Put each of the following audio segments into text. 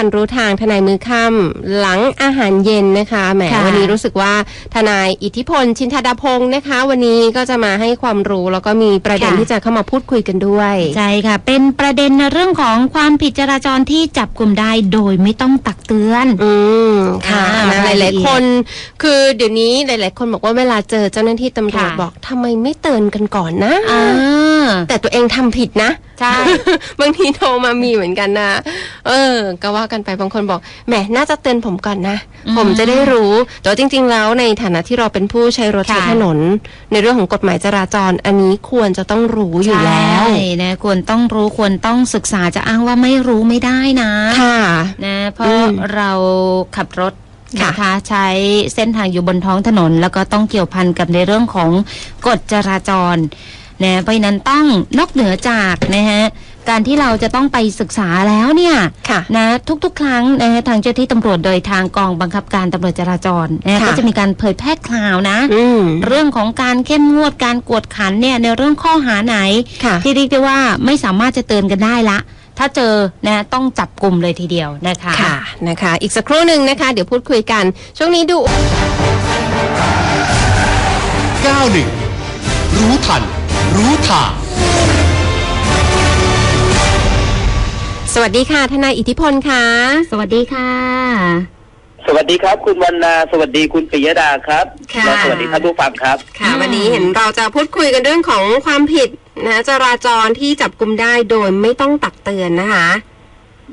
พันรู้ทางทนายมือค่ำหลังอาหารเย็นนะคะแหมค่ะวันนี้รู้สึกว่าทนายอิทธิพล ชินทดาพงศ์นะคะ วันนี้ก็จะมาให้ความรู้แล้วก็มีประเด็นค่ะที่จะเข้ามาพูดคุยกันด้วยใช่ค่ะ เป็นประเด็นในเรื่องของความผิดจราจรที่จับกลุ่มได้โดยไม่ต้องตักเตือน อืมค่ะอ่านะหรายลาละยเอียดๆคน คือเดี๋ยวนี้หลาย ๆ คนบอกว่าเวลาเจอเจ้าหน้าที่ตำรวจค่ะบอกทำไมไม่เตือนกันก่อนนะอ่าแต่ตัวเองทำผิดนะใช่บางทีโทรมามีเหมือนกันนะเออ ก็ว่ากันไปบางคนบอกแหมน่าจะเตือนผมก่อนนะอืมผมจะได้รู้ แต่ว่าจริง ๆ แล้วในฐานะที่เราเป็นผู้ใช้รถค่ะใช้ถนน ในเรื่องของกฎหมายจราจร อันนี้ควรจะต้องรู้อยู่แล้วใช่นะควรต้องรู้ควรต้องศึกษาจะอ้างว่าไม่รู้ไม่ได้นะค่ะนะเพอืราะมเราขับรถค่ะนะคะใช้เส้นทางอยู่บนท้องถนน แล้วก็ต้องเกี่ยวพันกับในเรื่องของกฎจราจรนะเพราะฉะนั้นต้องนอกเหนือจากนะฮะ การที่เราจะต้องไปศึกษาแล้วเนี่ยค่ะนะทุกๆ ครั้งนะฮะทางเจ้าที่ตำรวจโดยทางกองบังคับการตำรวจจราจรนะค่ะก็จะมีการเผยแพร่ข่าวนะอืมเรื่องของการเข้มงวดการกวดขันเนี่ยในเรื่องข้อหาไหนค่ะที่เรียกได้ว่าไม่สามารถจะเตือนกันได้ละถ้าเจอนะต้องจับกลุ่มเลยทีเดียวนะคะค่ะนะคะ อีกสักครู่หนึ่งนะคะ เดี๋ยวพูดคุยกัน ช่วงนี้ดู 91 รู้ทัน รู้ทาง สวัสดีค่ะ ทนายอิทธิพลค่ะ สวัสดีค่ะ สวัสดีครับ คุณวรรณาสวัสดีคุณปิยดาครับค่ะ และสวัสดีท่านผู้ฟังครับ ค่ะอืมวันนี้เห็นเราจะพูดคุยกันเรื่องของความผิดนะจราจรที่จับกลุ่มได้โดยไม่ต้องตักเตือนนะคะ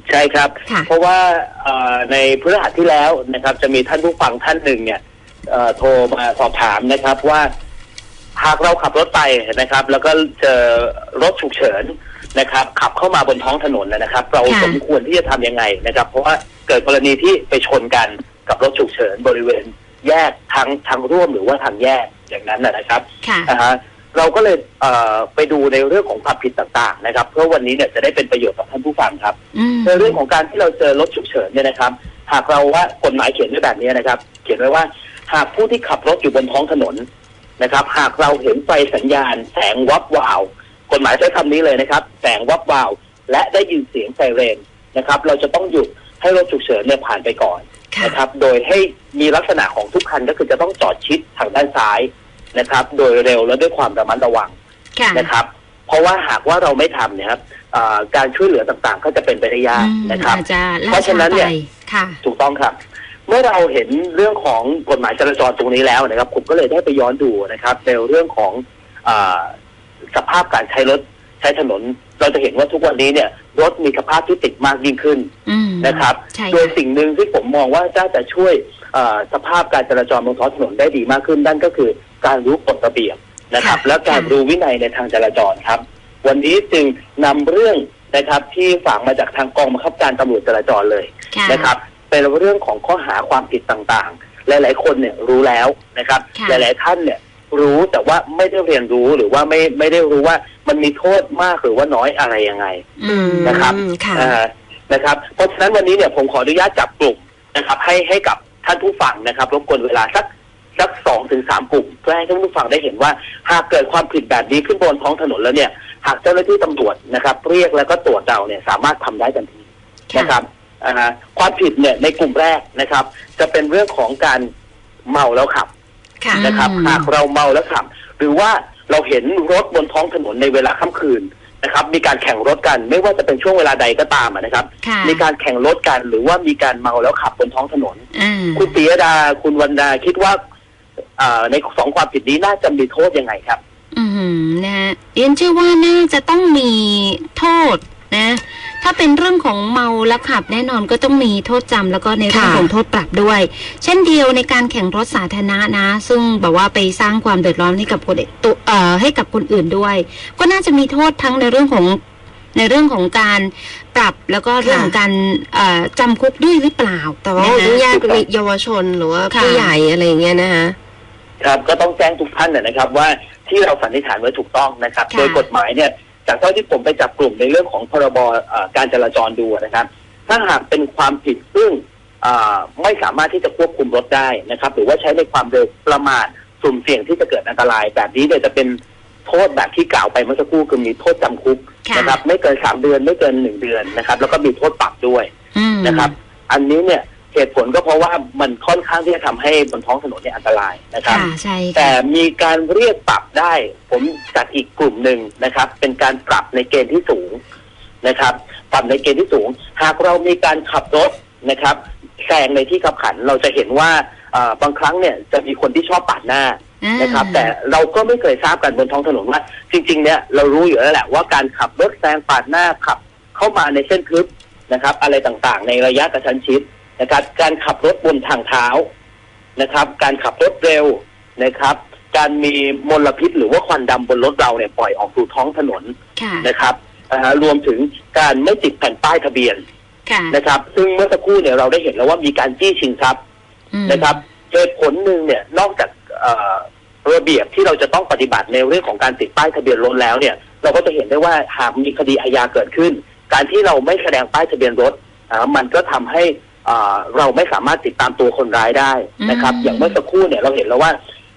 ใช่ครับ ค่ะ เพราะว่าเอ่อในพฤหัสที่แล้วนะครับ จะมีท่านผู้ฟังท่านหนึ่งเนี่ยเอ่อโทรมาสอบถามนะครับว่า หากเราขับรถไปนะครับ แล้วก็เจอรถฉุกเฉิน นะครับขับเข้ามาบนท้องถนนนะครับ เราค่ะสมควรที่จะทำยังไงนะครับ เพราะว่าเกิดกรณีที่ไปชนกันกับรถฉุกเฉินบริเวณ แยกทางทางร่วมหรือว่าทางแยกอย่างนั้นนะนะครับค่ะนะฮะเราก็เลยเอ่อไปดูในเรื่องของความผิดต่างๆ นะครับ เพื่อวันนี้เนี่ยจะได้เป็นประโยชน์กับท่านผู้ฟังครับอืมในเรื่องของการที่เราเจอรถฉุกเฉินเนี่ยนะครับ หากเราว่ากฎหมายเขียนไว้แบบนี้นะครับ เขียนไว้ว่าหากผู้ที่ขับรถอยู่บนท้องถนนนะครับ หากเราเห็นไฟสัญญาณแสงวับวาว กฎหมายใช้คำนี้เลยนะครับแสงวับวาว และได้ยินเสียงไซเรนนะครับ เราจะต้องหยุดให้รถฉุกเฉินเนี่ยผ่านไปก่อนค่ะนะครับ โดยให้มีลักษณะของทุกคันก็คือจะต้องจอดชิดทางด้านซ้ายนะครับ โดยเร็วและด้วยความระมัดระวังค่ะนะครับ เพราะว่าหากว่าเราไม่ทำเนี่ยครับเอ่อการช่วยเหลือต่างๆ ก็จะเป็นไปได้ยากอืมนะครับอาจจะล่าเพราะฉะนั้นช้าเนี่ไปยค่ะถูกต้องครับเมื่อเราเห็นเรื่องของกฎหมายจราจรตรงนี้แล้วนะครับ ผมก็เลยได้ไปย้อนดูนะครับ ในเรื่องของอา สภาพการใช้รถใช้ถนน เราจะเห็นว่าทุกวันนี้เนี่ย รถมีสภาพที่ติดมากยิ่งขึ้นอืมนะครับใช่โดยค่ะสิ่งหนึ่งที่ผมมองว่าจะจะช่วยเอ่อสภาพการจราจรบนท้องถนนได้ดีมากขึ้นนั่นก็คือการรู้กฎระเบียบนะครับค่ะและการรู้วินัยในทางจราจรครับ วันนี้จึงนำเรื่องนะครับที่ฝากมาจากทางกองบังคับการตำรวจจราจรเลยค่ะนะครับ เป็นเรื่องของข้อหาความผิดต่างๆ หลาย ๆ คนเนี่ยรู้แล้วนะครับค่ะหลาย ๆ ท่านเนี่ย รู้แต่ว่าไม่ได้เรียนรู้หรือว่าไม่ไม่ได้รู้ว่ามันมีโทษมากหรือว่าน้อยอะไรยังไงอืมนะครับค่ะอ่านะครับ เพราะฉะนั้นวันนี้เนี่ยผมขออนุญาตจับกลุ่มนะครับ ให้ให้กับท่านผู้ฟังนะครับรบกวนเวลาสักสักสองถึงสามกลุ่มเพื่อให้ท่านผู้ฟังได้เห็นว่า หากเกิดความผิดแบบนี้ขึ้นบนท้องถนนแล้วเนี่ย หากเจ้าหน้าที่ตำรวจนะครับ เรียกแล้วก็ตรวจเราเนี่ยสามารถทำได้ทันทีค่ะนะครับอ่าความผิดเนี่ยในกลุ่มแรกนะครับ จะเป็นเรื่องของการเมาแล้วขับค่ะ นะครับอืมหากเราเมาแล้วขับ หรือว่าเราเห็นรถบนท้องถนนในเวลาค่ำคืนนะครับมีการแข่งรถกันไม่ว่าจะเป็นช่วงเวลาใดก็ตามอะนะครับค่ะมีการแข่งรถกันหรือว่ามีการเมาแล้วขับบนท้องถนนอ่าคุณปิยดาคุณวันดาคิดว่าอ่าในสองความผิดนี้น่าจะมีโทษยังไงครับ อืมนะฮะเรียนเชื่อว่าน่าจะต้องมีโทษนะ ถ้าเป็นเรื่องของเมาแล้วขับแน่นอนก็ต้องมีโทษจำแล้วก็ในเรื่องค่ะของโทษปรับด้วย เช่นเดียวในการแข่งรถสาธารณะนะ ซึ่งแบบว่าไปสร้างความเดือดร้อนให้กับคนตัวเอ่อให้กับคนอื่นด้วย ก็น่าจะมีโทษทั้งในเรื่องของในเรื่องของการปรับแล้วก็เรื่องของการเอ่อจำคุกด้วยหรือเปล่า แต่ว่านะฮะต้องแยกเป็นเยาวชนหรือว่าค่ะผู้ใหญ่อะไรอย่างเงี้ยนะคะครับก็ต้องแจ้งทุกท่านนะนะครับว่าที่เราสันนิษฐานไว้ถูกต้องนะครับค่ะโดยกฎหมายเนี่ย จากเท่าที่ผมไปจับกลุ่มในเรื่องของพรบเอ่อการจราจรดูนะครับ ถ้าหากเป็นความผิดซึ่งอ่าไม่สามารถที่จะควบคุมรถได้นะครับ หรือว่าใช้ในความเร็วประมาทสุ่มเสี่ยงที่จะเกิดอันตราย แบบนี้เนี่ยจะเป็นโทษแบบที่กล่าวไปเมื่อสักครู่คือมีโทษจำคุกค่ะนะครับ ไม่เกินสามเดือนไม่เกินหนึ่งเดือนนะครับ แล้วก็มีโทษปรับด้วยอืมนะครับ อันนี้เนี่ย เหตุผลก็เพราะว่ามันค่อนข้างที่จะทำให้บนท้องถนนเนี่ยอันตรายนะครับค่ะใช่แต่ค่ะมีการเรียกปรับได้ ผมจากอีกกลุ่มหนึ่งนะครับ เป็นการปรับในเกณฑ์ที่สูงนะครับ ปรับในเกณฑ์ที่สูง หากเรามีการขับรถนะครับแซงในที่ขับขันเราจะเห็นว่าเอ่อบางครั้งเนี่ยจะมีคนที่ชอบปาดหน้านะครับ แต่เราก็ไม่เคยทราบกันบนท้องถนนว่า จริง ๆ เนี่ยเรารู้อยู่แล้วแหละว่าการขับรถแซงปาดหน้าขับ เข้ามาในเส้นทึบนะครับ อะไรต่างๆ ในระยะกระชั้นชิด นะครับ การขับรถบนทางเท้านะครับ การขับรถเร็วนะครับ การมีมลพิษหรือว่าควันดำบนรถเราเนี่ยปล่อยออกสู่ท้องถนนค่ะนะครับอ่ารวมถึงการไม่ติดแผ่นป้ายทะเบียนค่ะนะครับ ซึ่งเมื่อสักครู่เนี่ยเราได้เห็นแล้วว่ามีการจี้ชิงทรัพย์อืมนะครับเหตุผลหนึ่งเนี่ยนอกจากเอ่อระเบียบที่เราจะต้องปฏิบัติในเรื่องของการติดป้ายทะเบียนรถแล้วเนี่ย เราก็จะเห็นได้ว่าหากมีคดีอาญาเกิดขึ้น การที่เราไม่แสดงป้ายทะเบียนรถอ่ามันก็ทำให้อ่า เราไม่สามารถติดตามตัวคนร้ายได้นะครับอืมอย่างเมื่อสักครู่เนี่ยเราเห็นแล้วว่า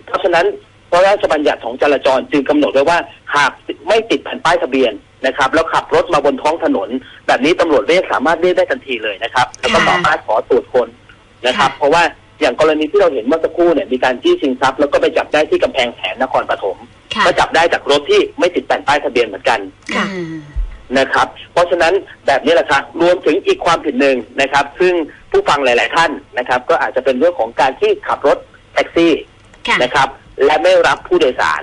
เพราะฉะนั้นพระราชบัญญัติของจราจรจึงกำหนดไว้ว่าหากไม่ติดแผ่นป้ายทะเบียนนะครับ แล้วขับรถมาบนท้องถนน แบบนี้ตำรวจเรียกสามารถเรียกได้ทันทีเลยนะครับแล้วก็ค่ะสามารถขอตรวจคนนะครับ เพราะว่าอย่างกรณีที่เราเห็นเมื่อสักครู่เนี่ยมีการจี้ชิงทรัพย์แล้วก็ไปจับได้ที่กำแพงแสนนครปฐมค่ะก็จับได้จากรถที่ไม่ติดแผ่นป้ายทะเบียนเหมือนกันค่ะอ่า นะครับ เพราะฉะนั้นแบบนี้แหละครับรวมถึงอีกความผิดหนึ่งนะครับ ซึ่งผู้ฟังหลาย ๆ ท่านนะครับ ก็อาจจะเป็นเรื่องของการที่ขับรถแท็กซี่ค่ะนะครับ และไม่รับผู้โดยสาร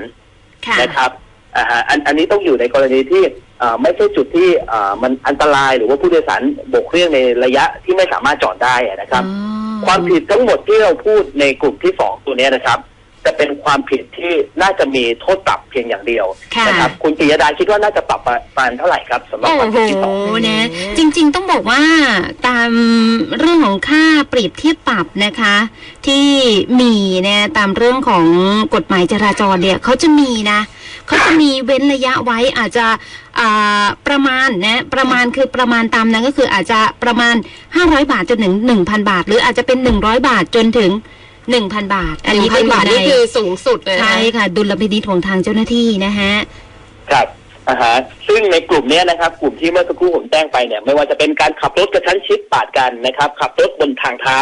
ค่ะนะครับอ่าฮะอันอันนี้ต้องอยู่ในกรณีที่เอ่อไม่ใช่จุดที่เอ่อมันอันตรายหรือว่าผู้โดยสารโบกเครื่องในระยะที่ไม่สามารถจอดได้อะนะครับอ๋อความผิดทั้งหมดที่เราพูดในกลุ่มที่สองตัวเนี้ยนะครับ จะเป็นความผิดที่น่าจะมีโทษปรับเพียงอย่างเดียวค่ะ นะครับคุณปิยดาคิดว่าน่าจะปรับประมาณเท่าไหร่ครับสำหรับความผิดที่สองโอ้นะ จริงๆต้องบอกว่าตามเรื่องของค่าเปรียบเทียบปรับนะคะ ที่มีเนี่ยตามเรื่องของกฎหมายจราจรเนี่ยเขาจะมีนะเขาจะมีเว้นระยะไว้อาจจะอ่าประมาณนะประมาณคือประมาณตามนั้นก็คืออาจจะประมาณ 500 บาทจนถึง 1,000 บาท หรืออาจจะเป็น 100 บาทจนถึง 1,000 บาทอันนี้ก็พันยู่บาทในนี่คือสูงสุดเลยนะใช่ค่ะ ดุลพินิจของทางเจ้าหน้าที่นะฮะครับอ่าฮะซึ่งในกลุ่มเนี้ยนะครับ กลุ่มที่เมื่อสักครู่ผมแจ้งไปเนี่ย ไม่ว่าจะเป็นการขับรถกระชั้นชิดปาดกันนะครับ ขับรถบนทางเท้า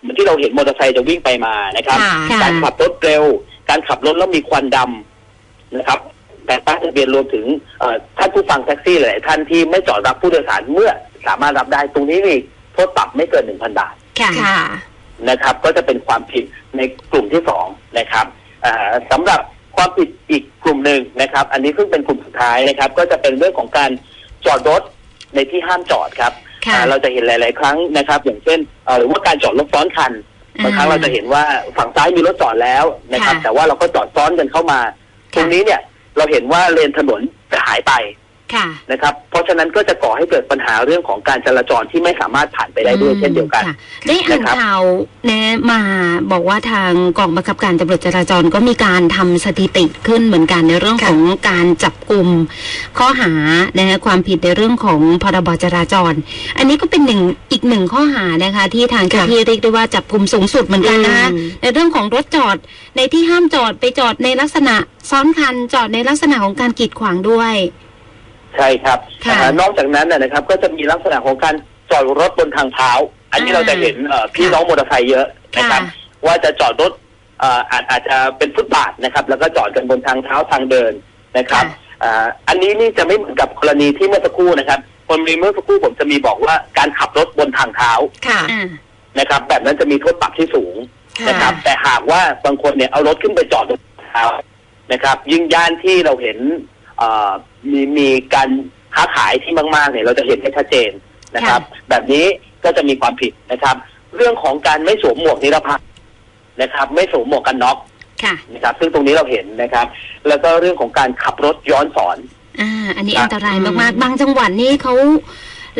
เหมือนที่เราเห็นมอเตอร์ไซค์จะวิ่งไปมานะครับค่ะค่ะการขับรถเร็ว การขับรถแล้วมีควันดำนะครับแต่ป้ายทะเบียนรวมถึงเอ่อท่านผู้ฟังแท็กซี่หลายๆท่านที่ไม่จอดรับผู้โดยสารเมื่อสามารถรับได้ตรงนี้มีโทษปรับไม่เกินหนึ่งพันบาทค่ะค่ะ นะครับ ก็จะเป็นความผิดในกลุ่มที่สองนะครับอ่าสำหรับความผิดอีกกลุ่มหนึ่งนะครับ อันนี้ซึ่งเป็นกลุ่มสุดท้ายนะครับ ก็จะเป็นเรื่องของการจอดรถในที่ห้ามจอดครับค่ะอ่าเราจะเห็นหลาย ๆ ครั้งนะครับ อย่างเช่นเอ่อหรือว่าการจอดรถซ้อนคันบางครั้งเราจะเห็นว่าฝั่งซ้ายมีรถจอดแล้วนะครับค่ะแต่ว่าเราก็จอดซ้อนกันเข้ามา ตรงนี้เนี่ยเราเห็นว่าเลนถนนจะหายไปค่ะ นะครับ เพราะฉะนั้นก็จะก่อให้เกิดปัญหาเรื่องของการจราจรที่ไม่สามารถผ่านไปได้ด้วยเช่นเดียวกันค่ะได้อ่านนะครับข่าวแนะมาบอกว่าทางกองบังคับการตำรวจจราจรก็มีการทำสถิติขึ้นเหมือนกันในเรื่องของการจับกลุ่มข้อหานะฮะความผิดในเรื่องของพรบจราจร อันนี้ก็เป็นหนึ่งอีกหนึ่งข้อหานะคะ ที่ทางเจ้าหน้าที่เรียกได้ว่าจับกลุ่มสูงสุดเหมือนกันนะคะอืมในเรื่องของรถจอดในที่ห้ามจอดไปจอดในลักษณะซ้อนคันจอดในลักษณะของการกีดขวางด้วย ใช่ครับค่ะ อ่านอกจากนั้นนะนะครับ ก็จะมีลักษณะของการจอดรถบนทางเท้า อันนี้อ่าเราจะเห็นเอ่อพี่น้องมอเตอร์ไซค์เยอะนะครับค่ะว่าจะจอดรถเอ่ออาจอาจจะเป็นฟุตบาทนะครับ แล้วก็จอดกันบนทางเท้าทางเดินนะครับค่ะ อ่าอันนี้นี่จะไม่เหมือนกับกรณีที่เมื่อสักครู่นะครับคนมีเมื่อสักครู่ผมจะมีบอกว่าการขับรถบนทางเท้าค่ะ อ่า นะครับ แบบนั้นจะมีโทษปรับที่สูง ค่ะ นะครับแต่หากว่าบางคนเนี่ยเอารถขึ้นไปจอดบนทางเท้านะครับ ยิ่งย่านที่เราเห็นเอ่อ มีมีการค้าขายที่มากๆเนี่ยเราจะเห็นได้ชัดเจนนะครับ แบบนี้ก็จะมีความผิดนะครับ เรื่องของการไม่สวมหมวกนิรภัยนะครับ ไม่สวมหมวกกันน็อกค่ะนะครับ ซึ่งตรงนี้เราเห็นนะครับ แล้วก็เรื่องของการขับรถย้อนสอนอ่าอันนี้ครับอันตรายมากๆ บางจังหวัดนี่เขา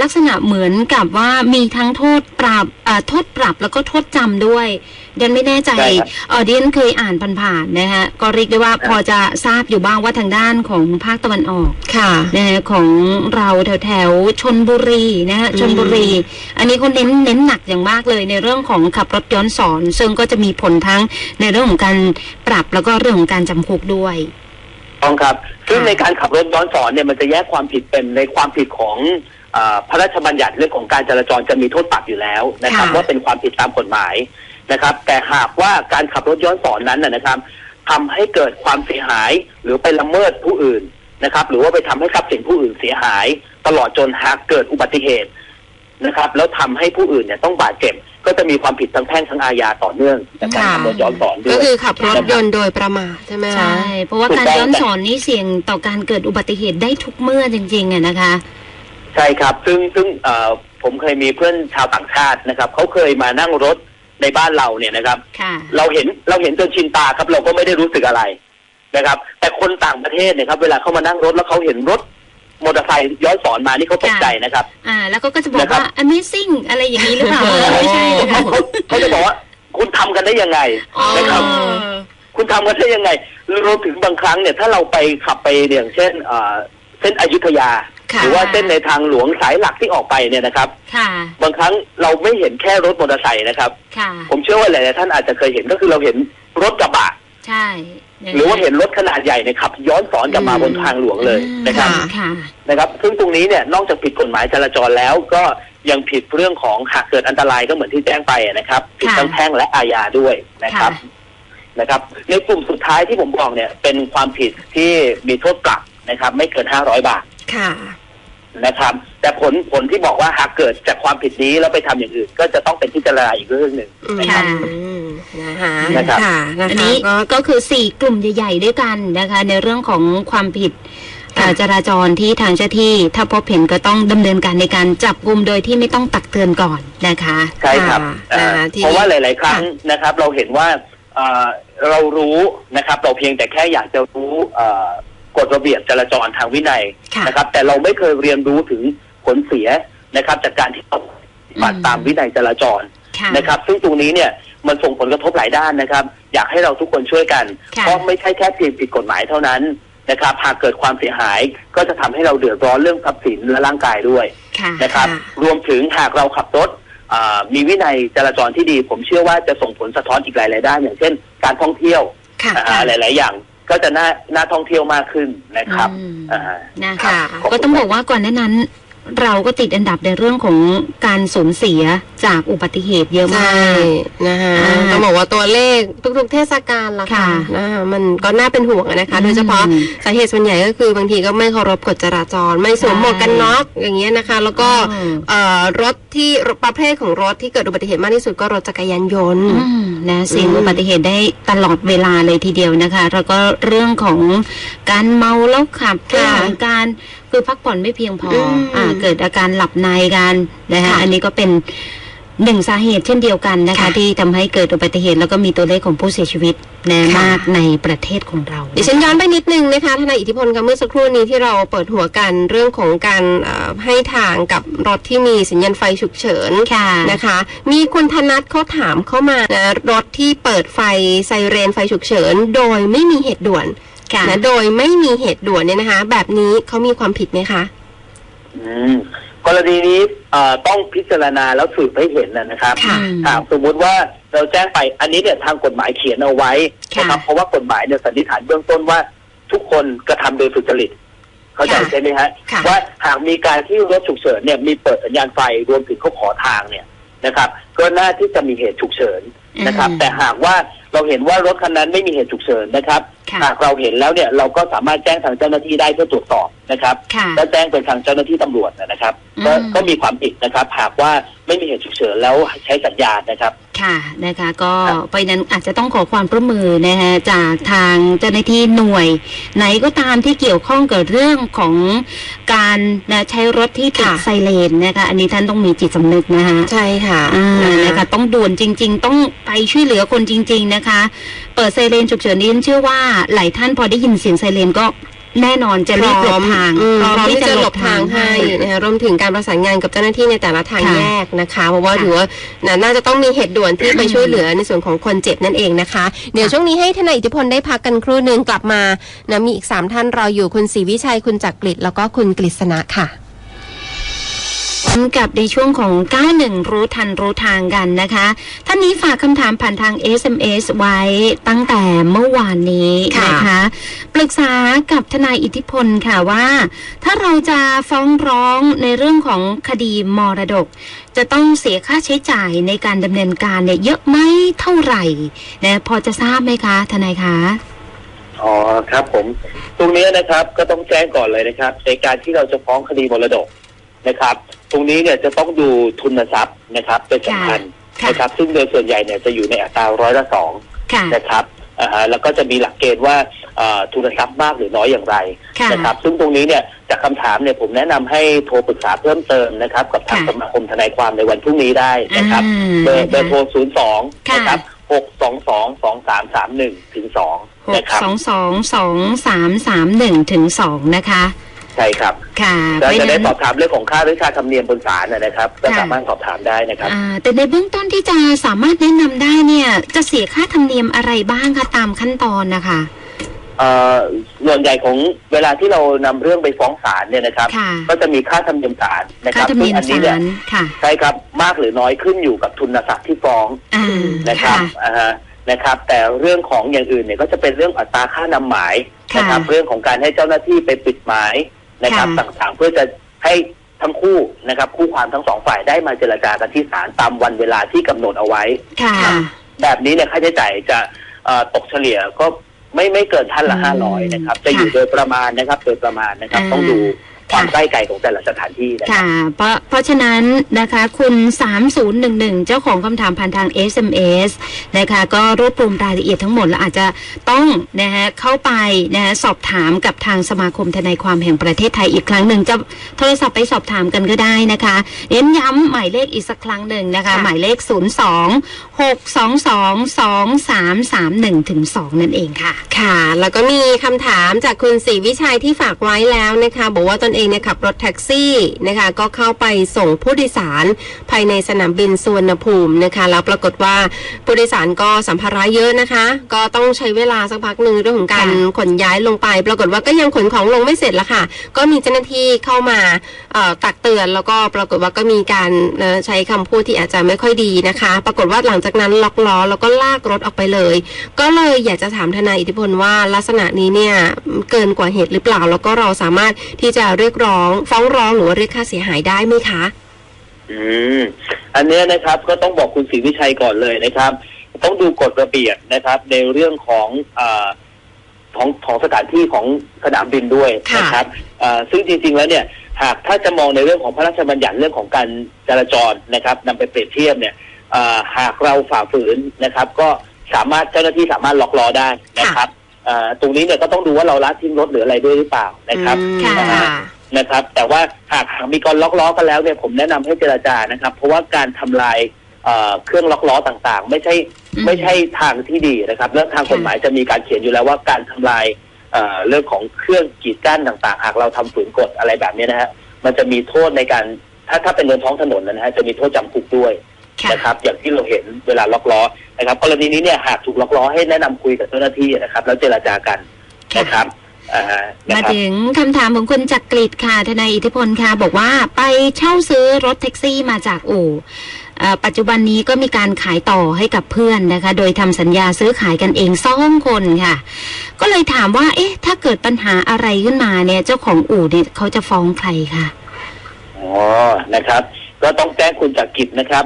ลักษณะเหมือนกับว่ามีทั้งโทษปรับอ่าโทษปรับแล้วก็โทษจำด้วย เดนไม่แน่ใจใช่ครับเออเดนเคยอ่านผ่านๆนะฮะก็เรียกได้ว่าครับพอจะทราบอยู่บ้างว่าทางด้านของภาคตะวันออกค่ะนะฮะของเราแถวแถวๆชนบุรีนะฮะอืมชนบุรี อันนี้เขาเน้นเน้นหนักอย่างมากเลยในเรื่องของขับรถย้อนสอน ซึ่งก็จะมีผลทั้งในเรื่องของการปรับแล้วก็เรื่องของการจำคุกด้วยต้องครับ ซึ่งค่ะในการขับรถย้อนสอนเนี่ยมันจะแยกความผิดเป็นในความผิดของเอ่อพระราชบัญญัติเรื่องของการจราจรจะมีโทษปรับอยู่แล้วนะครับค่ะว่าเป็นความผิดตามกฎหมาย นะครับ แต่หากว่าการขับรถย้อนสอนนั้นนะนะครับทำให้เกิดความเสียหายหรือไปละเมิดผู้อื่นนะครับ หรือว่าไปทำให้ทรัพย์สินผู้อื่นเสียหาย ตลอดจนหากเกิดอุบัติเหตุนะครับ แล้วทำให้ผู้อื่นเนี่ยต้องบาดเจ็บก็จะมีความผิดทั้งแพ่งทั้งอาญาต่อเนื่องจากการค่ะขับรถย้อนสอนด้ก็วยคือขับรถยนต์โดยประมาทใช่ไหมคะใช่เพราะว่าการย้อนสอนนี่เสี่ยงต่อการเกิดอุบัติเหตุได้ทุกเมื่อจริงๆอะนะคะ ใช่ครับ ซึ่งซึ่งเอ่อผมเคยมีเพื่อนชาวต่างชาตินะครับเขาเคยมานั่งรถ ในบ้านเราเนี่ยนะครับค่ะเราเห็นเราเห็นจนชินตาครับ เราก็ไม่ได้รู้สึกอะไรนะครับ แต่คนต่างประเทศเนี่ยครับ เวลาเขามานั่งรถแล้วเขาเห็นรถมอเตอร์ไซค์ย้อนสอนมานี่เขาตกใจนะครับ อ่า แล้วก็ก็จะบอกนะครับว่า amazing อะไรอย่างนี้หรือเปล่าเออไม่ใช่นะคะเขาเขาจะบอกว่าคุณทำกันได้ยังไงอ๋อนะครับคุณทำกันได้ยังไงรวมถึงบางครั้งเนี่ย ถ้าเราไปขับไปอย่างเช่นเอ่อเส้นอยุธยาค่ะ หรือว่าเส้นในทางหลวงสายหลักที่ออกไปเนี่ยนะครับค่ะบางครั้งเราไม่เห็นแค่รถมอเตอร์ไซค์นะครับค่ะผมเชื่อว่าหลายๆท่านอาจจะเคยเห็นก็คือเราเห็นรถกระบะใช่หรือว่าเห็นรถขนาดใหญ่เนี่ยขับ ย้อนสอนกลับมาอืมบนทางหลวงเลยนะครับค่ะค่ะนะครับ ซึ่งตรงนี้เนี่ยนอกจากผิดกฎหมายจราจรแล้วก็ยังผิดเรื่องของหากเกิดอันตรายก็เหมือนที่แจ้งไปนะครับ ผิดค่ะทั้งแพ่งและอาญาด้วยนะครับค่ะนะครับ ในกลุ่มสุดท้ายที่ผมบอกเนี่ยเป็นความผิดที่มีโทษปรับนะครับ ไม่เกิน500บาทค่ะ นะครับ แต่ผลผลที่บอกว่าหากเกิดจากความผิดนี้แล้วไปทำอย่างอื่น ก็จะต้องเป็นพิจารณาอีกเรื่องหนึ่งนะครับอืมนะคะนะครับค่ะนะอันคะนี้ก็ก็คือสี่กลุ่มใหญ่ๆด้วยกันนะคะ ในเรื่องของความผิดค่ะเอ่อจราจรที่ทางเจ้าที่ถ้าพบเห็นก็ต้องดำเนินการในการจับกลุ่มโดยที่ไม่ต้องตักเตือนก่อนนะคะใช่ครับค่ะเอ่อนะคะที่เพราะว่าหลาย ๆ ครั้งนะครับ เราเห็นว่าเอ่อเรารู้นะครับ เราเพียงแต่แค่อยากจะรู้เอ่อ กฎระเบียบจราจรทางวินัยค่ะนะครับ แต่เราไม่เคยเรียนรู้ถึงผลเสียนะครับ จากการที่เราปฏิบัติอืมตามวินัยจราจรค่ะนะครับ ซึ่งตรงนี้เนี่ยมันส่งผลกระทบหลายด้านนะครับ อยากให้เราทุกคนช่วยกันค่ะเพราะไม่ใช่แค่เพียงผิดกฎหมายเท่านั้นนะครับหากเกิดความเสียหายก็จะทำให้เราเดือดร้อนเรื่องทรัพย์สินและร่างกายด้วยค่ะนะครับค่ะรวมถึงหากเราขับรถอ่ามีวินัยจราจรที่ดี ผมเชื่อว่าจะส่งผลสะท้อนอีกหลายๆด้านอย่างเช่น การท่องเที่ยวค่ะอ่าหลาย ๆ อย่าง ก็จะน่าน่าท่องเที่ยวมากขึ้นนะครับอืมอ่านะคะค่ะขบก็คุณต้องบอกว่าก่อนหน้านั้น เราก็ติดอันดับในเรื่องของการสูญเสียจากอุบัติเหตุเยอะมาใช่กนะคะอ่าต้องบอกว่าตัวเลขทุกๆเทศกาลละค่ะค่ะนะคะมันก็น่าเป็นห่วงอะนะคะ โดยเฉพาะอืมสาเหตุส่วนใหญ่ก็คือบางทีก็ไม่เคารพกฎจราจร ไม่สวมหมวกกันน็อกอย่างเงี้ยนะคะ แล้วก็อืมเอ่อรถที่ประเภทของรถที่เกิดอุบัติเหตุมากที่สุดก็รถจักรยานยนต์อืมนะเสี่ยงอืมอุบัติเหตุได้ตลอดเวลาเลยทีเดียวนะคะ แล้วก็เรื่องของการเมาแล้วขับเรื่องของการคือพักผ่อนไม่เพียงพออมอ่า เกิดอาการหลับในกันนะคะค่ะอันนี้ก็เป็นหนึ่งสาเหตุเช่นเดียวกันนะคะค่ะที่ทำให้เกิดอุบัติเหตุ แล้วก็มีตัวเลขของผู้เสียชีวิตแน่ค่ะมากในประเทศของเราดิฉันย้อนไปนิดนึงนะคะทนายอิทธิพลคะเมื่อสักครู่นี้ที่เราเปิดหัวกันเรื่องของการเอ่อให้ทางกับรถที่มีสัญญาณไฟฉุกเฉินค่ะนะคะ มีคุณธนัทเขาถามเข้ามานะรถที่เปิดไฟไซเรนไฟฉุกเฉิน โดยไม่มีเหตุด่วนค่ะ นะโดยไม่มีเหตุด่วนเนี่ยนะคะ แบบนี้เขามีความผิดไหมคะอืมกรณีนี้เอ่อต้องพิจารณาแล้วสืบให้เห็นนะนะครับค่ะหากสมมุติว่าเราแจ้งไปอันนี้เนี่ยทางกฎหมายเขียนเอาไว้นะครับค่ะเพราะว่ากฎหมายเนี่ยสันนิษฐานเบื้องต้นว่า ทุกคนกระทำโดยสุจริต เข้าใจค่ะใช่ไหมฮะค่ะว่าหากมีการที่รถฉุกเฉินเนี่ยมีเปิดสัญญาณไฟรวมถึงเขาขอทางเนี่ยนะครับ ก็น่าที่จะมีเหตุฉุกเฉินนะครับอืมแต่หากว่าเราเห็นว่ารถคันนั้นไม่มีเหตุฉุกเฉินนะครับค่ะ หากเราเห็นแล้วเนี่ยเราก็สามารถแจ้งทางเจ้าหน้าที่ได้เพื่อตรวจสอบ นะครับค่ะและแจ้งไปทางเจ้าหน้าที่ตำรวจนะครับก็อืมก็มีความผิดนะครับ หากว่าไม่มีเหตุฉุกเฉินแล้วใช้สัญญาณนะครับ ค่ะนะคะ ก็ครับเพราะฉะนั้นอาจจะต้องขอความร่วมมือนะคะจากทางเจ้าหน้าที่หน่วย ไหนก็ตามที่เกี่ยวข้องกับเรื่องของการนะใช้รถที่ติดค่ะไซเรนนะคะ อันนี้ท่านต้องมีจิตสำนึกนะคะใช่ค่ะอ่านะนะคะคะต้องด่วนจริง ๆ ต้องไปช่วยเหลือคนจริง ๆนะคะ เปิดไซเรนฉุกเฉินนี้เชื่อว่าหลายท่านพอได้ยินเสียงไซเรนก็ แน่นอนจะรีบหลบทางอืมพร้อมที่จะหลบทางให้นะคะรวมถึงการประสานงานกับเจ้าหน้าที่ในแต่ละทางค่ะแยกนะคะ เพราะว่าค่ะถือว่าน่ะน่าจะต้องมีเหตุด่วนที่ไปช่วยเหลือในส่วนของคนเจ็บนั่นเองนะคะ เดี๋ยวช่วงนี้ให้ทนายอิทธิพลได้พักกันครู่หนึ่งกลับมานะมีอีกสามท่านรออยู่คุณศรีวิชัยคุณจักริดแล้วก็คุณกฤษณะค่ะ กับในช่วงของ91รู้ทันรู้ทางกันนะคะ ท่านนี้ฝากคำถามผ่านทาง SMS ไว้ตั้งแต่เมื่อวานนี้นะคะ ปรึกษากับทนายอิทธิพลค่ะว่า ถ้าเราจะฟ้องร้องในเรื่องของคดีมรดก จะต้องเสียค่าใช้จ่ายในการดำเนินการเนี่ยเยอะไหมเท่าไหร่นะพอจะทราบไหมคะทนายคะอ๋อครับผมตรงนี้นะครับก็ต้องแจ้งก่อนเลยนะครับ ในการที่เราจะฟ้องคดีมรดกนะครับ ตรงนี้เนี่ยจะต้องดูทุนทรัพย์นะครับเป็นสำคัญค่ะ นะครับ ซึ่งโดยส่วนใหญ่เนี่ยจะอยู่ในอัตราร้อยละสองค่ะ นะครับอ่าฮะแล้วก็จะมีหลักเกณฑ์ว่าเอ่อทุนทรัพย์มากหรือน้อยอย่างไรค่ะ นะครับ ซึ่งตรงนี้เนี่ยจากคำถามเนี่ยผมแนะนำให้โทรปรึกษาเพิ่มเติมนะครับ กับทางค่ะ สมาคมทนายความในวันพรุ่งนี้ได้นะครับ อ่าเบอร์เบอร์โทรศูนย์สองค่ะนะครับหกสองสองสองสามสามหนึ่งถึงสองหนะกครับ สองสองสองสามสามหนึ่งถึงสองนะคะ ใช่ครับค่ะเราเพราจะฉได้นั้นสอบถามเรื่องของค่าหรือค่าธรรมเนียมบนศาลนะนะครับก็ค่ะสามารถสอบถามได้นะครับอ่าแต่ในเบื้องต้นที่จะสามารถแนะนำได้เนี่ย จะเสียค่าธรรมเนียมอะไรบ้างคะตามขั้นตอนนะคะเอ่อส่วนใหญ่ของเวลาที่เรานำเรื่องไปฟ้องศาลเนี่ยนะครับค่ะก็จะมีค่าธรรมเนียมศาลนะคค่ารับธรรมเนียมอันี้ศาเนี่ยลค่ะใช่ครับมากหรือน้อยขึ้นอยู่กับทุนทรัพย์ที่ฟ้องอ่านะครับค่ะอ่าฮะนะครับ แต่เรื่องของอย่างอื่นเนี่ยก็จะเป็นเรื่องอัตราค่านำหมายนะครับค่ะเรื่องของการให้เจ้าหน้าที่ไปปิดหมาย นะครับค่ะ ต่างๆ เพื่อจะให้ทั้งคู่นะครับ คู่ความทั้งสองฝ่ายได้มาเจรจากันที่ศาลตามวันเวลาที่กำหนดเอาไว้ ค่ะ แบบนี้เนี่ยค่าใช้จ่ายจะเอ่อตกเฉลี่ยก็ไม่ไม่เกินท่านละอืมห้าร้อยนะครับ จะค่ะอยู่โดยประมาณนะครับ โดยประมาณนะครับ อ่า ต้องดู ความค่ะใกล้ไกลของแต่ละสถานที่นะครับค่ะ เพราะเพราะฉะนั้นนะคะคุณ 3011 เจ้าของคำถามผ่านทาง SMS นะคะ ก็รวบรวมรายละเอียดทั้งหมด แล้วอาจจะต้องนะฮะเข้าไปนะฮะสอบถามกับทางสมาคมทนายความแห่งประเทศไทยอีกครั้งหนึ่งจะโทรศัพท์ไปสอบถามกันก็ได้นะคะเน้นย้ำหมายเลขอีกสักครั้งหนึ่งนะคะค่ะหมายเลข 02 622 2331ถึง2นั่นเองค่ะ ค่ะ แล้วก็มีคำถามจากคุณศรีวิชัยที่ฝากไว้แล้วนะคะ บอกว่าตนเองเนี่ยขับรถแท็กซี่นะคะ ก็เข้าไปส่งผู้โดยสารภายในสนามบินสุวรรณภูมินะคะแล้วปรากฏว่าผู้โดยสารก็สัมภาระเยอะนะคะ ก็ต้องใช้เวลาสักพักหนึ่งเรื่องของการค่ะขนย้ายลงไป ปรากฏว่าก็ยังขนของลงไม่เสร็จละค่ะ ก็มีเจ้าหน้าที่เข้ามาเอ่อตักเตือน แล้วก็ปรากฏว่าก็มีการเอ่อใช้คำพูดที่อาจจะไม่ค่อยดีนะคะ ปรากฏว่าหลังจากนั้นล็อกล้อแล้วก็ลากรถออกไปเลย ก็เลยอยากจะถามทนายอิทธิพลว่าลักษณะนี้เนี่ยเกินกว่าเหตุหรือเปล่า แล้วก็เราสามารถที่จะเรียกร้อง ฟ้องร้องหรือว่าเรียกค่าเสียหายได้ไหมคะ อืมอันเนี้ยนะครับก็ต้องบอกคุณศรีวิชัยก่อนเลยนะครับ ต้องดูกฎระเบียบนะครับ ในเรื่องของอาของของสถานที่ของสนามบินด้วยค่ะนะครับอ่าซึ่งจริงๆแล้วเนี่ย หากถ้าจะมองในเรื่องของพระราชบัญญัติเรื่องของการจราจรนะครับนำไปเปรียบเทียบเนี่ยอ่าหากเราฝ่าฝืนนะครับ ก็สามารถเจ้าหน้าที่สามารถล็อกล้อได้นะครับอ่าตรงนี้เนี่ยก็ต้องดูว่าเราละทิ้งรถหรืออะไรด้วยหรือเปล่านะครับอืมค่ะค่ะ นะครับ แต่ว่าหากหากมีการล็อกล้อกันแล้วเนี่ยผมแนะนำให้เจราจานะครับ เพราะว่าการทำลายเอ่อเครื่องล็อกล้อต่างๆ ไม่ใช่อืมไม่ใช่ทางที่ดีนะครับเรื่องทางกฎหมายจะมีการเขียนอยู่แล้วว่าการทำลายเอ่อเรื่องของเครื่องกีดกั้นต่างๆ หากเราทำฝืนกฎอะไรแบบนี้นะฮะมันจะมีโทษในการถ้าถ้าเป็นบนท้องถนนนะฮะจะมีโทษจำคุกด้วยค่ะนะครับ อย่างที่เราเห็นเวลาล็อกล้อนะครับกรณีนี้เนี่ยหากถูกล็อกล้อให้แนะนำคุยกับเจ้าหน้าที่นะครับ แล้วเจราจากันนะครับอ่านะ มาครับถึงคำถามของคุณจักกริดค่ะทนายอิทธิพลค่ะบอกว่าไปเช่าซื้อรถแท็กซี่มาจากอู่เอ่อปัจจุบันนี้ก็มีการขายต่อให้กับเพื่อนนะคะ โดยทำสัญญาซื้อขายกันเองสองคนค่ะ ก็เลยถามว่า เอ๊ะ ถ้าเกิดปัญหาอะไรขึ้นมาเนี่ย เจ้าของอู่เนี่ยเขาจะฟ้องใครคะอ๋อนะครับ ก็ต้องแจ้งคุณจักรกิจนะครับ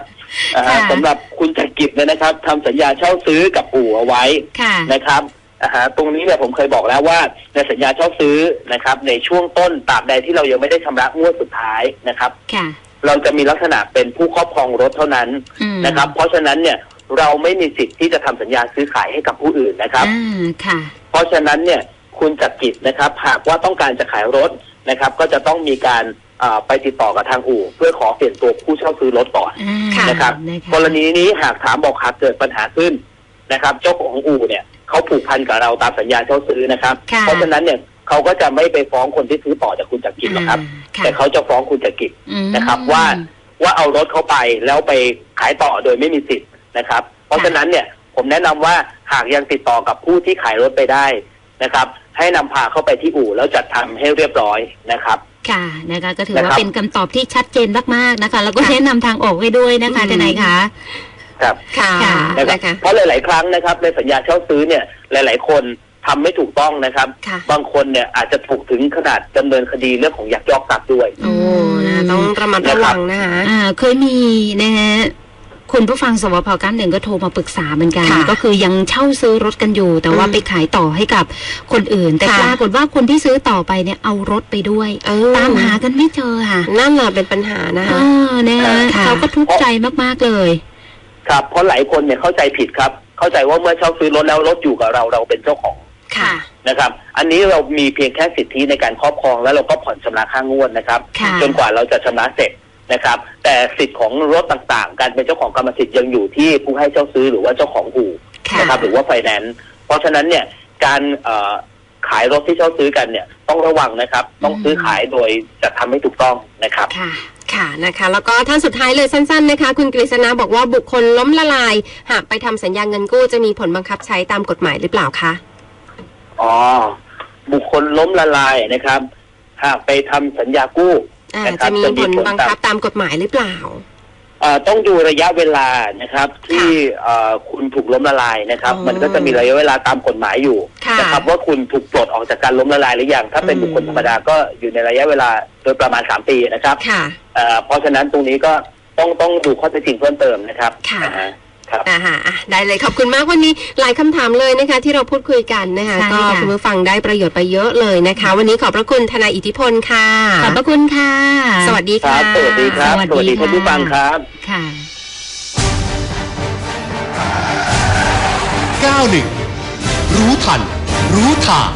อ่าค่ะสำหรับคุณจักรกิจเนี่ยนะครับทำสัญญาเช่าซื้อกับอู่เอาไว้ค่ะนะครับ อ่าฮะตรงนี้เนี่ยผมเคยบอกแล้วว่าในสัญญาเช่าซื้อนะครับในช่วงต้นตราบใดที่เรายังไม่ได้ชำระงวดสุดท้ายนะครับ ค่ะ เราจะมีลักษณะเป็นผู้ครอบครองรถเท่านั้นอืมนะครับ เพราะฉะนั้นเนี่ยเราไม่มีสิทธิ์ที่จะทำสัญญาซื้อขายให้กับผู้อื่นนะครับอ่าค่ะ เพราะฉะนั้นเนี่ยคุณจักรกิจนะครับ หากว่าต้องการจะขายรถนะครับ ก็จะต้องมีการอ่าไปติดต่อกับทางอู่ เพื่อขอเปลี่ยนตัวผู้เช่าซื้อรถก่อนอ่าค่ะนะครับนะคะกรณีนี้หากถามบอกหากเกิดปัญหาขึ้นนะครับ เจ้าของอู่เนี่ย เขาผูกพันกับเราตามสัญญาเช่าซื้อนะครับ ค่ะเพราะฉะนั้นเนี่ยเขาก็จะไม่ไปฟ้องคนที่ซื้อต่อจากคุณจักรกิจหรอกครับอ่าแต่เขาจะฟ้องคุณจักรกิจอืม นะครับว่า ว่าเอารถเขาไปแล้วไปขายต่อโดยไม่มีสิทธิ์นะครับ เพราะฉะนั้นเนี่ยผมแนะนำว่าหากยังติดต่อกับผู้ที่ขายรถไปได้นะครับ ให้นำพาเข้าไปที่อู่แล้วจัดทำให้เรียบร้อยนะครับ ค่ะนะคะก็ถือนะว่าครับเป็นคำตอบที่ชัดเจนมากๆนะคะ แล้วก็ค่ะแนะนำทางออกให้ด้วยนะคะอืม ทนายคะ ครับค่ะค่ะนะครับนะคะ เพราะหลาย ๆ ครั้งนะครับ ในสัญญาเช่าซื้อเนี่ยหลาย ๆ คนทำไม่ถูกต้องนะครับ ค่ะ บางคนเนี่ยอาจจะถูกถึงขนาดดำเนินคดีเรื่องของยักยอกทรัพย์ด้วย โอ้นะต้องระมัดระวังนะคะ อ่าเคยมีนะฮะคุณผู้ฟังสวพก้าหนึ่งก็โทรมาปรึกษาเหมือนกัน ค่ะก็คือยังเช่าซื้อรถกันอยู่ แต่ว่าอืมไปขายต่อให้กับคนอื่น แต่ค่ะ ปรากฏว่าคนที่ซื้อต่อไปเนี่ยเอารถไปด้วย เออตามหากันไม่เจอค่ะนั่นแหละเป็นปัญหานะเอคะ อนะฮะค่ะ เขาก็ทุกข์ใจมากๆเลย ครับเพราะหลายคนเนี่ยเข้าใจผิดครับ เข้าใจว่าเมื่อเช่าซื้อรถแล้วรถอยู่กับเราเราเป็นเจ้าของค่ะนะครับ อันนี้เรามีเพียงแค่สิทธิในการครอบครองแล้วเราก็ผ่อนชำระค่างวดนะครับค่ะจนกว่าเราจะชำระเสร็จนะครับ แต่สิทธิ์ของรถต่างๆ การเป็นเจ้าของกรรมสิทธิ์ยังอยู่ที่ผู้ให้เช่าซื้อหรือว่าเจ้าของอู่ค่ะนะครับ หรือว่าไฟแนนซ์เพราะฉะนั้นเนี่ยการเอ่อขายรถที่เช่าซื้อกันเนี่ยต้องระวังนะครับ ต้องซื้อขายโดยจะทำให้ถูกต้องนะครับ ค่ะค่ะนะคะแล้วก็ท่านสุดท้ายเลยสั้นๆนะคะ คุณกฤษณะบอกว่าบุคคลล้มละลาย หากไปทำสัญญาเงินกู้จะมีผลบังคับใช้ตามกฎหมายหรือเปล่าคะอ๋อบุคคลล้มละลายนะครับ หากไปทำสัญญากู้อ่านะครัจะบมีจะมีผลผลบังคับตามกฎหมายหรือเปล่าเอ่อ ต้องดูระยะเวลานะครับ ที่เอ่อคุณถูกล้มละลายนะครับอ๋อมันก็จะมีระยะเวลาตามกฎหมายอยู่ค่ะนะครับ ว่าคุณถูกปลดออกจากการล้มละลายหรือยังถ้าเป็นอืมบุคคลธรรมดาก็อยู่ในระยะเวลาโดยประมาณสามปีนะครับค่ะเอ่อเพราะฉะนั้นตรงนี้ก็ต้องต้องดูข้อเท็จจริงเพิ่มเติมนะครับค่ะ อ่าฮะครับอ่าฮะอะได้เลยขอบคุณมากวันนี้หลายคำถามเลยนะคะ ที่เราพูดคุยกันนะคะใช่ก็ค่ะคุณผู้ฟังได้ประโยชน์ไปเยอะเลยนะคะ วันนี้ขอบพระคุณทนายอิทธิพลค่ะขอบพระคุณค่ะ สวัสดีคค่ะรับสวัสดีครับสวัสดีสวัสดีท่านผู้ค่ะฟังครับค่ะ91รู้ทัน รู้ทาง